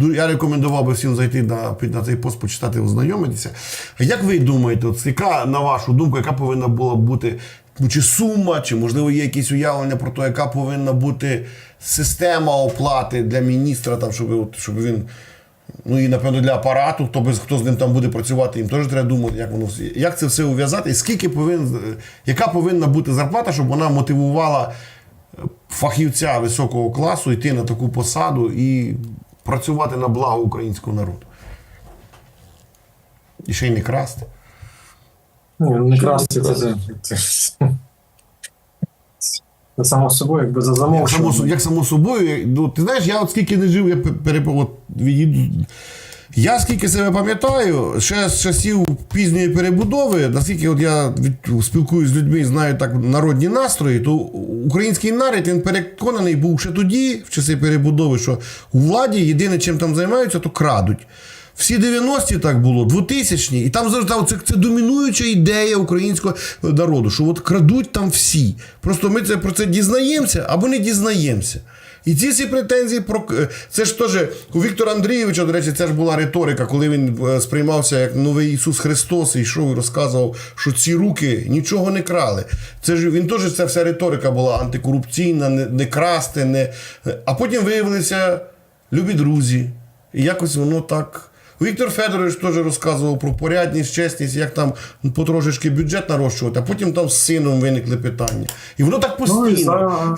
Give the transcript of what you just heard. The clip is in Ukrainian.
Ну, Я рекомендував би всім зайти на, на цей пост, почитати, ознайомитися. Як ви думаєте, от, яка, на вашу думку, яка повинна була бути ну, чи сума, чи можливо є якісь уявлення про те, яка повинна бути система оплати для міністра, там, щоб, от, щоб він. Ну і напевно для апарату, хто хто з ним там буде працювати, їм теж треба думати, як воно як це все ув'язати, і скільки повинен, яка повинна бути зарплата, щоб вона мотивувала е, фахівця високого класу йти на таку посаду і працювати на благо українського народу. І ще й не красти. Ні, ну не красти це, це, це, це само собою, якби за Як само, як само собою, ну, ти знаєш, я от скільки не жив, я переп... от, відійду. Я скільки себе пам'ятаю, ще з часів пізньої перебудови, наскільки от я спілкуюся з людьми знаю так народні настрої, то український народ він переконаний був ще тоді, в часи перебудови, що у владі єдине, чим там займаються, то крадуть. Всі 90-ті так було, 2000-ті, і там завжди це, це домінуюча ідея українського народу, що от крадуть там всі. Просто ми це, про це дізнаємося або не дізнаємося. І ці всі претензії про це ж теж у Віктора Андрійовича, до речі, це ж була риторика, коли він е, сприймався як новий Ісус Христос і йшов і розказував, що ці руки нічого не крали. Це ж він теж ця вся риторика була антикорупційна, не, не красти, не. А потім виявилися любі друзі. І якось воно так. Віктор Федорович теж розказував про порядність, чесність, як там потрошечки бюджет нарощувати, а потім там з сином виникли питання. І воно так Ну, постійно.